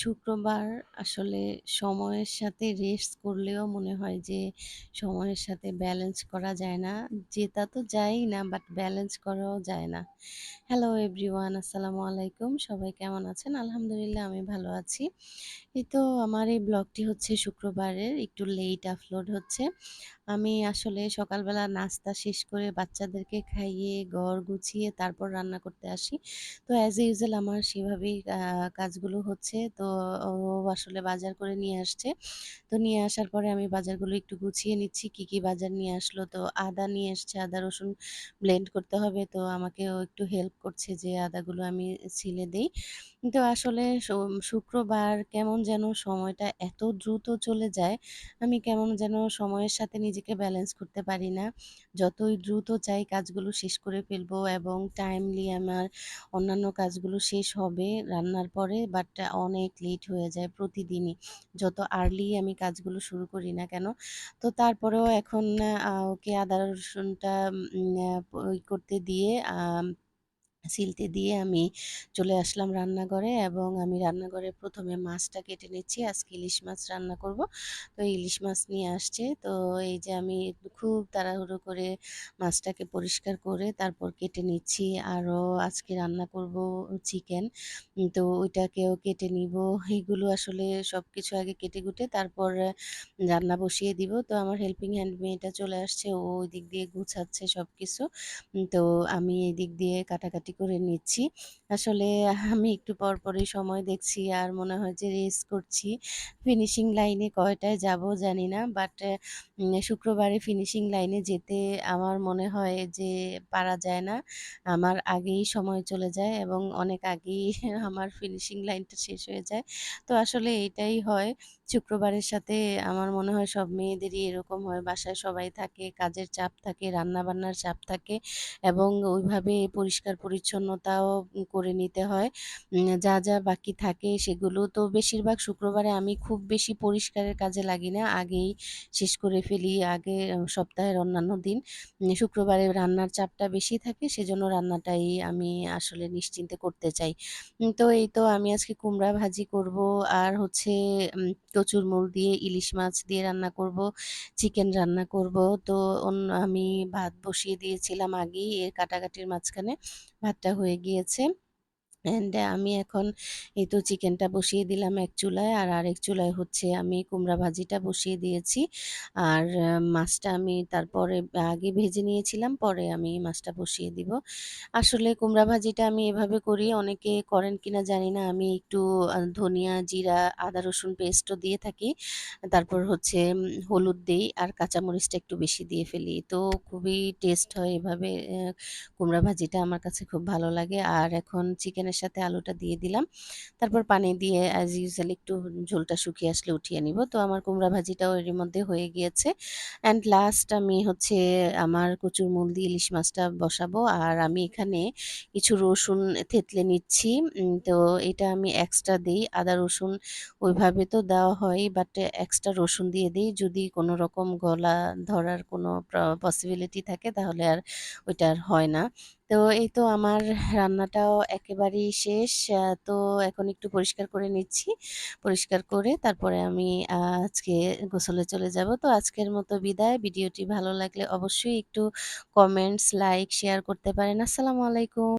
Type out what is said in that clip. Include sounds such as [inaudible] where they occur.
শুক্রবার আসলে সময়ের সাথে রেস্ট করলেও মনে হয় যে, সময়ের সাথে ব্যালেন্স করা যায় না। জেতা তো যায়ই না বাট ব্যালেন্স করাও যায় না। হ্যালো এভরিওয়ান আসসালামু আলাইকুম। সবাই কেমন আছেন? আলহামদুলিল্লাহ, আমি ভালো আছি। এই তো আমার এই ব্লগটি হচ্ছে শুক্রবারের, একটু লেট আপলোড হচ্ছে। আমি আসলে সকালবেলা নাস্তা শেষ করে বাচ্চাদেরকে খাইয়ে, ঘর গুছিয়ে তারপর রান্না করতে আসি। তো অ্যাজ ইউজুয়াল আমার সেভাবেই কাজগুলো হচ্ছে। তো ও আসলে বাজার করে নিয়ে আসছে। তো নিয়ে আসার পরে আমি বাজারগুলো একটু গুছিয়ে নিচ্ছি। কি, কি বাজার নিয়ে আসলো। তো আদা নিয়ে এসছে, আদা রসুন ব্লেন্ড করতে হবে। তো আমাকে ও একটু হেল্প করছে যে আদাগুলো আমি ছিলে দেই। তো আসলে শুক্রবার কেমন যেন সময়টা এত দ্রুত চলে যায়, আমি কেমন যেন সময়ের সাথে নিজেকে ব্যালেন্স করতে পারি না। যতই দ্রুত চাই কাজগুলো শেষ করে ফেলব এবং টাইমলি আমার অন্যান্য কাজগুলো শেষ হবে রান্নার পরে বাট অনেক লেট হয়ে যায় প্রতিদিনই। যত আর্লি আমি কাজগুলো শুরু করি না কেন। তো তারপরেও এখন ওকে আদা রসুনটা করতে দিয়ে ছিলতে দিয়ে আমি চলে আসলাম রান্নাঘরে এবং আমি রান্নাঘরে প্রথমে মাছটা কেটে নিচ্ছি। আজকে ইলিশ মাছ রান্না করব। তো ইলিশ মাছ নিয়ে আসছে। তো এই যে আমি খুব তাড়াহুড়ো করে মাছটাকে পরিষ্কার করে তারপর কেটে নিচ্ছি। আরও আজকে রান্না করব চিকেন। তো ওইটাকেও কেটে নিব। এগুলো আসলে সব কিছু আগে কেটে-কুটে তারপর রান্না বসিয়ে দিব। তো আমার হেল্পিং হ্যান্ড মেয়েটা চলে আসছে। ও ওই দিক দিয়ে গুছাচ্ছে সব কিছু তো আমি এদিক দিয়ে কাটাকাটি করে নিচ্ছি। আসলে আমি একটু পর পরই সময় দেখছি আর মনে হয় যে রেস করছি। ফিনিশিং লাইনে কয়টায় যাব জানি না। বাট শুক্রবারে ফিনিশিং লাইনে যেতে আমার মনে হয় যে পারা যায় না। আমার আগেই সময় চলে যায় এবং অনেক আগেই [laughs] আমার ফিনিশিং লাইনটা শেষ হয়ে যায়। তো আসলে এইটাই হয়। শুক্রবারের সাথে আমার মনে হয় সব মেয়েদেরই এরকম হয়। বাসায় সবাই থাকে, কাজের চাপ থাকে, রান্নাবান্নার চাপ থাকে এবং ওইভাবে পরিষ্কার পরিচ্ছন্নতাও করে নিতে হয়। যা, যা বাকি থাকে সেগুলো তো বেশিরভাগ শুক্রবারে আমি খুব বেশি পরিষ্কারের কাজে লাগি না। আগেই শেষ করে ফেলি। আগে সপ্তাহের অন্যান্য দিন। শুক্রবারে রান্নার চাপটা বেশি থাকে সেজন্য রান্নাটাই আমি আসলে নিশ্চিন্তে করতে চাই। তো এই তো আমি আজকে কুমড়া ভাজি করব আর হচ্ছে কচুর মূল দিয়ে ইলিশ মাছ দিয়ে রান্না করব, চিকেন রান্না করব। তো আমি ভাত বসিয়ে দিয়েছিলাম আগেই এর কাটাকাটির মাঝখানে। ভাতটা হয়ে গিয়েছে। অ্যান্ড আমি এখন এই তো চিকেনটা বসিয়ে দিলাম এক চুলায় আর আরেক চুলায় হচ্ছে আমি কুমড়া ভাজিটা বসিয়ে দিয়েছি। আর মাছটা আমি তারপরে আগে ভেজে নিয়েছিলাম, পরে আমি মাছটা বসিয়ে দিব। আসলে কুমড়া ভাজিটা আমি এভাবে করি, অনেকে করেন কিনা জানি না। আমি একটু ধনিয়া, জিরা, আদা রসুন পেস্টও দিয়ে থাকি। তারপর হচ্ছে হলুদ দিই আর কাঁচামরিচটা একটু বেশি দিয়ে ফেলি। তো খুবই টেস্ট হয় এভাবে কুমড়া ভাজিটা আমার কাছে খুব ভালো লাগে। আর এখন চিকেনের সাথে আলুটা দিয়ে দিলাম। তারপর পানি দিয়ে অ্যাজ ইউজুয়াল একটু ঝোলটা শুকিয়ে আসলে উঠিয়ে নিব। তো আমার কুমড়া ভাজিটাও এরই মধ্যে হয়ে গিয়েছে। অ্যান্ড লাস্ট আমি হচ্ছে আমার কচুর মূল দিয়ে ইলিশ মাছটা বসাবো। আর আমি এখানে কিছু রসুন থেতলে নিচ্ছি। তো এটা আমি এক্সট্রা দিই আদা রসুন ওইভাবে তো দেওয়া হয় বাট এক্সট্রা রসুন দিয়ে দিই যদি কোনো রকম গলা ধরার কোনো পসিবিলিটি থাকে, তাহলে আর ওইটা আর হয় না। তো এই তো আমার রান্নাটাও একেবারেই শেষ। তো এখন একটু পরিষ্কার করে নিচ্ছি। পরিষ্কার করে তারপরে আমি আজকে গোসলে চলে যাব। তো আজকের মতো বিদায়। ভিডিওটি ভালো লাগলে অবশ্যই একটু কমেন্টস, লাইক, শেয়ার করতে পারেন। আসসালামু আলাইকুম।